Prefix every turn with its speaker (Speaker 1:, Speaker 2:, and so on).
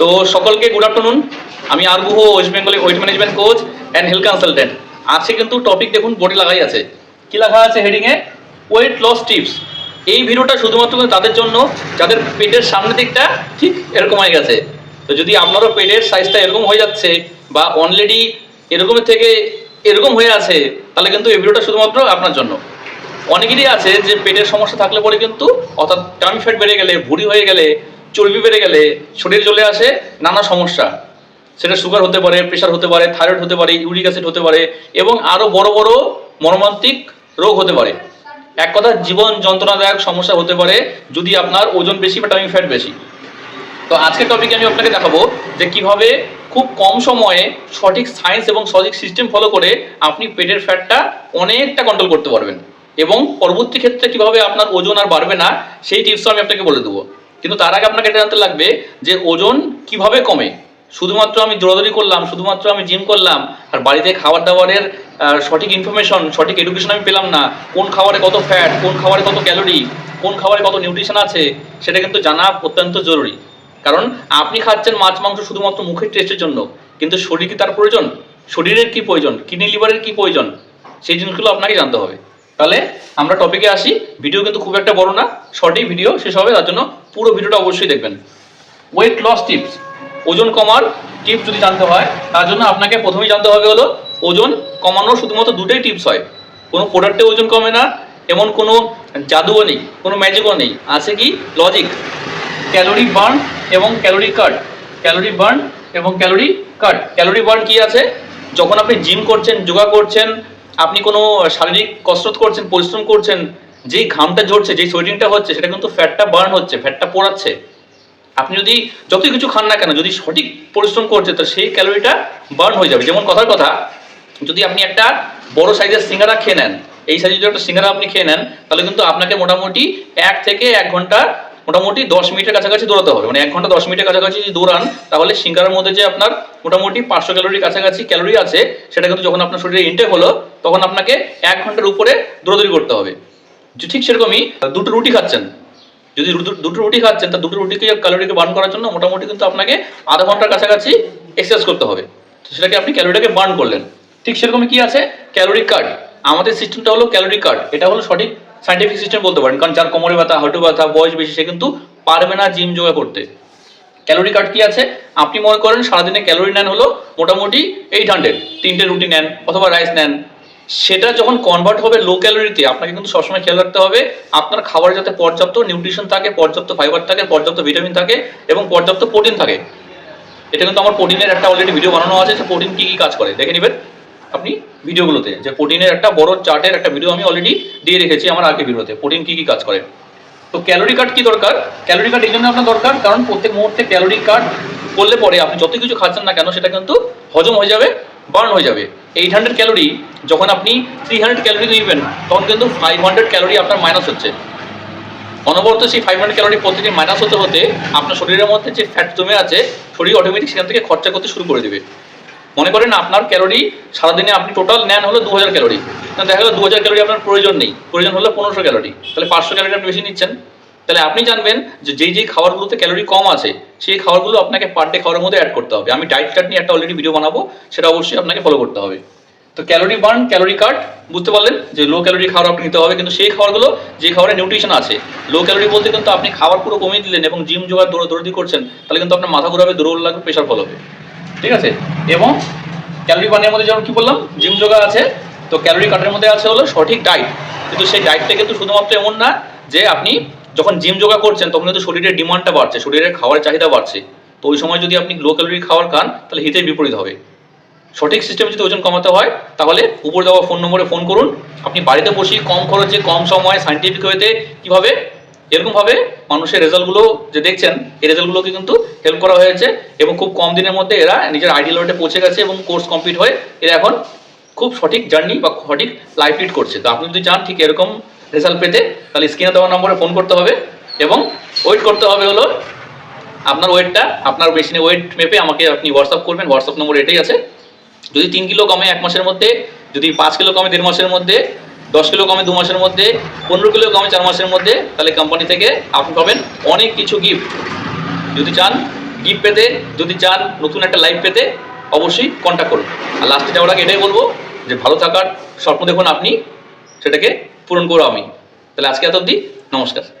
Speaker 1: তো সকলকে good afternoon আমি R Guha west Bengali weight management coach and health consultant আজকে কিন্তু টপিক দেখুন বোর্ডে লাগাই আছে। কি লেখা আছে হেডিংয়ে ওয়েট লস টিপস এই ভিডিওটা শুধুমাত্র তাদের জন্য, যাদের পেটের সামনের দিকটা ঠিক এরকম হয়ে গেছে। তো যদি আপনারও পেটের সাইজটা এরকম হয়ে যাচ্ছে বা অলরেডি এরকমের থেকে এরকম হয়ে আছে, তাহলে কিন্তু এই ভিডিওটা শুধুমাত্র আপনার জন্য। অনেকেরই আছে যে পেটের সমস্যা থাকলে পরে কিন্তু অর্থাৎ টামি ফ্যাট বেড়ে গেলে, ভুঁড়ি হয়ে গেলে চর্বি বেড়ে গেলে শরীরে চলে আসে, নানা সমস্যা। সেটা সুগার হতে পারে প্রেশার হতে পারে থাইরয়েড হতে পারে ইউরিক অ্যাসিড হতে পারে এবং আরও বড় বড় মর্মান্তিক রোগ হতে পারে। এক কথা, জীবন যন্ত্রণাদায়ক সমস্যা হতে পারে যদি আপনার ওজন বেশি বা টামি ফ্যাট বেশি। তো আজকের টপিকে আমি আপনাকে দেখাবো যে কীভাবে খুব কম সময়ে সঠিক সায়েন্স এবং সঠিক সিস্টেম ফলো করে আপনি পেটের ফ্যাটটা অনেকটা কন্ট্রোল করতে পারবেন এবং পরবর্তী ক্ষেত্রে কীভাবে আপনার ওজন আর বাড়বে না, সেই টিপসও আমি আপনাকে বলে দেবো। কিন্তু তার আগে আপনাকে এটা জানতে লাগবে যে ওজন কীভাবে কমে? শুধুমাত্র আমি দৌড়াদৌড়ি করলাম, শুধুমাত্র আমি জিম করলাম, আর বাড়িতে খাবার দাবারের সঠিক ইনফরমেশন সঠিক এডুকেশন আমি পেলাম না, কোন খাবারে কত ফ্যাট কোন খাবারে কত ক্যালোরি কোন খাবারে কত নিউট্রিশন আছে, সেটা কিন্তু জানা অত্যন্ত জরুরি। কারণ আপনি খাচ্ছেন মাছ, মাংস শুধুমাত্র মুখের টেস্টের জন্য, কিন্তু শরীর কি তার প্রয়োজন? শরীরের কি প্রয়োজন? কিডনি লিভারের কি প্রয়োজন? সেই জিনিসগুলো আপনাকে জানতে হবে। তাহলে আমরা টপিকে আসি। ভিডিও কিন্তু খুব একটা বড় না শর্টই ভিডিও শেষ হবে, তার জন্য পুরো ভিডিওটা অবশ্যই দেখবেন। ওয়েট লস টিপস ওজন কমার টিপস যদি জানতে হয়, তার জন্য আপনাকে প্রথমেই জানতে হবে হলো, ওজন কমানোর শুধুমাত্র দুটোই টিপস হয়। কোনো প্রোডাক্টে ওজন কমে না, এমন কোনো জাদুও নেই, কোনো ম্যাজিকও নেই। আছে কি? লজিক ক্যালোরি বার্ন এবং ক্যালোরি কাট ক্যালোরি বার্ন এবং ক্যালোরি কাট ক্যালোরি বার্ন কি আছে? যখন আপনি জিম করছেন যোগা করছেন আপনি কোনো শারীরিক কসরত করছেন, পরিশ্রম করছেন, যেই ঘামটা ঝরছে, যেই সোয়েটিংটা হচ্ছে, সেটা কিন্তু ফ্যাটটা বার্ন হচ্ছে ফ্যাটটা পোড়াচ্ছে। আপনি যদি যতই কিছু খান না কেন, যদি সঠিক পরিশ্রম করছে তো সেই ক্যালোরিটা বার্ন হয়ে যাবে। যেমন কথার কথা, যদি আপনি একটা বড় সাইজের সিঙ্গারা খেয়ে নেন, এই সাইজের যদি একটা সিঙ্গারা আপনি খেয়ে নেন, তাহলে কিন্তু আপনাকে মোটামুটি এক থেকে এক ঘণ্টা মোটামুটি দশ মিনিটের কাছাকাছি দৌড়াতে হবে। মানে এক ঘণ্টা দশ মিনিটের কাছাকাছি যদি দৌড়ান, তাহলে সিঙ্গারের মধ্যে যে আপনার মোটামুটি পাঁচশো ক্যালোরির কাছাকাছি ক্যালোরি আছে সেটা কিন্তু যখন আপনার শরীরে ইনটেক হলো, তখন আপনাকে এক ঘণ্টার উপরে দৌড়াদৌড়ি করতে হবে। ঠিক সেরকমই দুটো রুটি খাচ্ছেন। যদি দুটো- দুটো রুটি খাচ্ছেন, তা দুটো রুটিকে ক্যালোরিকে বার্ন করার জন্য মোটামুটি কিন্তু আপনাকে আধা ঘণ্টার কাছাকাছি এক্সারসাইজ করতে হবে। তো সেটাকে আপনি ক্যালোরিটাকে বার্ন করলেন। ঠিক সেরকমই কি আছে? Calorie card. আমাদের সিস্টেমটা হলো ক্যালোরি কার্ড। এটা হলো সঠিক সাইন্টিফিক সিস্টেম বলতে পারেন, কারণ যার কোমরে ব্যথা, হাঁটু ব্যথা, বয়স বেশি, সে কিন্তু পারবে না জিম যোগা করতে। ক্যালোরি কার্ড কি আছে? আপনি মনে করেন সারাদিনে ক্যালোরি নেন হলো মোটামুটি এইট হান্ড্রেড তিনটে রুটি নেন অথবা রাইস নেন। সেটা যখন কনভার্ট হবে লো ক্যালোরিতে আপনাকে কিন্তু সবসময় খেয়াল রাখতে হবে, আপনার খাবারে যাতে পর্যাপ্ত নিউট্রিশন থাকে, পর্যাপ্ত ফাইবার থাকে, পর্যাপ্ত ভিটামিন থাকে এবং পর্যাপ্ত প্রোটিন থাকে। এটা কিন্তু আমার প্রোটিনের একটা অলরেডি ভিডিও বানানো আছে, যে প্রোটিন কী কী কাজ করে, দেখে নেবেন। আপনি ভিডিওগুলোতে, যে প্রোটিনের একটা বড় চার্টের একটা ভিডিও আমি অলরেডি দিয়ে রেখেছি আমার আগে ভিডিওতে, প্রোটিন কী কী কাজ করে। তো ক্যালোরি কার্ড কি দরকার? ক্যালোরি কার্ড এই জন্য আপনার দরকার, কারণ প্রত্যেক মুহূর্তে ক্যালোরি কার্ড করলে পরে আপনি যত কিছু খাচ্ছেন না কেন, সেটা কিন্তু হজম হয়ে যাবে বার্ন হয়ে যাবে। এইট হান্ড্রেড ক্যালোরি যখন আপনি থ্রি হান্ড্রেড ক্যালোরি নিবেন তখন কিন্তু ফাইভ হান্ড্রেড ক্যালোরি আপনার মাইনাস হচ্ছে। অনবরত সেই ফাইভ হান্ড্রেড ক্যালোরি প্রতিদিন মাইনাস হতে হতে আপনার শরীরের মধ্যে যে ফ্যাট জমে আছে, শরীর অটোমেটিক সেখান থেকে খরচা করতে শুরু করে দেবে। মনে করেন আপনার ক্যালোরি সারাদিনে আপনি টোটাল নেন হলো দু হাজার ক্যালোরি দেখা গেলো দু হাজার ক্যালোরি আপনার প্রয়োজন নেই। প্রয়োজন হলো পনেরোশো ক্যালোরি। তাহলে পাঁচশো ক্যালোরি আপনি বেশি নিচ্ছেন। তাহলে আপনি জানবেন যে যেই যেই খাবারগুলোতে ক্যালোরি কম আছে, সেই খাবারগুলো আপনাকে পার ডে খাবারের মধ্যে অ্যাড করতে হবে। আমি ডায়েট চার্ট নিয়ে একটা অলরেডি ভিডিও বানাবো, সেটা অবশ্যই আপনাকে ফলো করতে হবে। তো ক্যালোরি বার্ন ক্যালোরি কাট বুঝতে পারলেন? যে লো ক্যালোরি খাবার আপনি নিতে হবে, কিন্তু সেই খাবারগুলো, যে খাবারে নিউট্রিশন আছে লো ক্যালোরি বলতে কিন্তু আপনি খাবার পুরো কমিয়ে দিলেন এবং জিম জোগাড় দৌড় দৌড়ি করছেন, তাহলে কিন্তু আপনার মাথা ঘুরাবে, দুর্বল লাগবে প্রেশার ফল হবে। ঠিক আছে? এবং ক্যালোরি বার্নের মধ্যে যেমন কি বললাম জিম যোগা আছে, তো ক্যালোরি কাটের মধ্যে আছে হলো সঠিক ডায়েট কিন্তু সেই ডায়েটটা কিন্তু শুধুমাত্র এমন না যে আপনি যখন জিম যোগা করছেন, তখন কিন্তু শরীরের ডিমান্ডটা বাড়ছে, শরীরের খাবারের চাহিদা বাড়ছে। তো ওই সময় যদি আপনি লো ক্যালোরি খাবার খান, তাহলে হিতের বিপরীত হবে। সঠিক সিস্টেমে যদি ওজন কমাতে হয়, তাহলে উপর দেওয়া ফোন নম্বরে ফোন করুন। আপনি বাড়িতে বসে কম খরচে, কম সময়ে সাইন্টিফিক ওয়েতে কীভাবে এরকমভাবে মানুষের রেজাল্টগুলো যে দেখছেন, এই রেজাল্টগুলোকে কিন্তু হেল্প করা হয়েছে এবং খুব কম দিনের মধ্যে এরা নিজের আইডিয়াল ওয়েটে পৌঁছে গেছে এবং কোর্স কমপ্লিট হয়ে এরা এখন খুব সঠিক জার্নি বা সঠিক লাইফ লিড করছে। তো আপনি যদি চান ঠিক এরকম রেজাল্ট পেতে, তাহলে স্ক্রিনে দেওয়া নম্বরে ফোন করতে হবে এবং ওয়েট করতে হবে হলো আপনার ওয়েটটা আপনার মেশিনে ওয়েট মেপে আমাকে আপনি হোয়াটসঅ্যাপ করবেন হোয়াটসঅ্যাপ নম্বর এটাই আছে। যদি তিন কিলো কমে এক মাসের মধ্যে, যদি পাঁচ কিলো কমে দেড় মাসের মধ্যে দশ কিলো কমে দু মাসের মধ্যে, পনেরো কিলো কমে চার মাসের মধ্যে, তাহলে কোম্পানি থেকে আপনি পাবেন অনেক কিছু গিফট যদি চান গিফট পেতে, যদি চান নতুন একটা লাইফ পেতে, অবশ্যই কন্ট্যাক্ট করুন। আর লাস্টে যাওয়ার আগে এটাই বলব যে ভালো থাকার স্বপ্ন দেখুন আপনি, সেটাকে পূরণ করো আমি। তাহলে আজকে এত অবধি, নমস্কার।